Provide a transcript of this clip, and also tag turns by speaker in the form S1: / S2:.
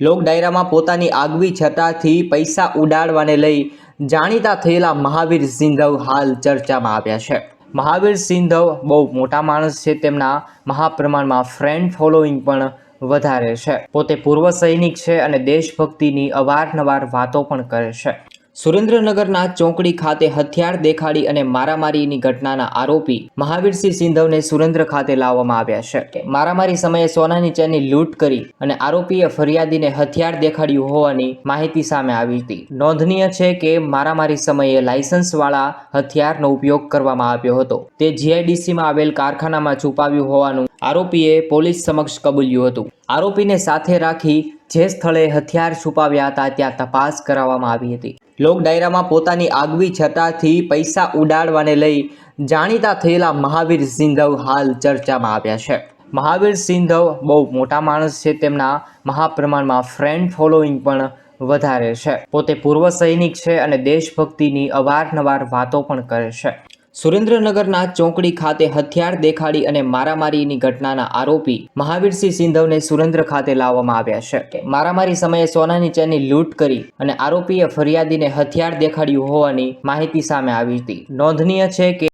S1: લોક ડાયરામાં પોતાની આગવી છતાથી પૈસા ઉડાડવાને લઈ જાણીતા થયેલા મહાવીર સિંધવ હાલ ચર્ચામાં આવ્યા છે. મહાવીર સિંધવ બહુ મોટા માણસ છે, તેમના મહાપ્રમાણમાં ફ્રેન્ડ ફોલોઈંગ પણ વધારે છે. પોતે પૂર્વ સૈનિક છે અને દેશભક્તિની અવારનવાર વાતો પણ કરે છે. સુરેન્દ્રનગરના ચોકડી ખાતે હથિયાર દેખાડી અને મારામારીની ઘટનાના આરોપી મહાવીરસિંહ સિંધવને સુરેન્દ્ર ખાતે લાવવામાં આવ્યા છે. મારામારી સમયે સોનાની ચેનની લૂંટ કરી અને આરોપીએ ફરિયાદીને હથિયાર દેખાડ્યું હોવાની માહિતી સામે આવી હતી. નોંધનીય છે કે મારામારી સમયે લાયસન્સવાળા હથિયારનો ઉપયોગ કરવામાં આવ્યો હતો. તે જીઆઈડીસીમાં આવેલ કારખાનામાં છુપાવ્યું હોવાનું આરોપીએ પોલીસ સમક્ષ કબૂલ્યું હતું. આરોપીને સાથે રાખી જે સ્થળે હથિયાર છુપાવ્યા હતા, ત્યાં તપાસ કરાવવામાં આવી હતી. લોક ડાયરામાં પોતાની આગવી છટાથી પૈસા ઉડાડવાને લઈ જાણીતા થયેલા મહાવીર સિંધવ હાલ ચર્ચામાં આવ્યા છે. મહાવીર સિંધવ બહુ મોટા માણસ છે, તેમના મહાપ્રમાણમાં ફ્રેન્ડ ફોલોઈંગ પણ વધારે છે. પોતે પૂર્વ સૈનિક છે અને દેશભક્તિની અવારનવાર વાતો પણ કરે છે. સુરેન્દ્રનગરના ચોકડી ખાતે હથિયાર દેખાડી અને મારામારીની ઘટનાના આરોપી મહાવીરસિંહ સિંધવને સુરેન્દ્ર ખાતે લાવવામાં આવ્યા છે. મારામારી સમયે સોનાની ચેનની લૂંટ કરી અને આરોપીએ ફરિયાદીને હથિયાર દેખાડ્યું હોવાની માહિતી સામે આવી હતી. નોંધનીય છે કે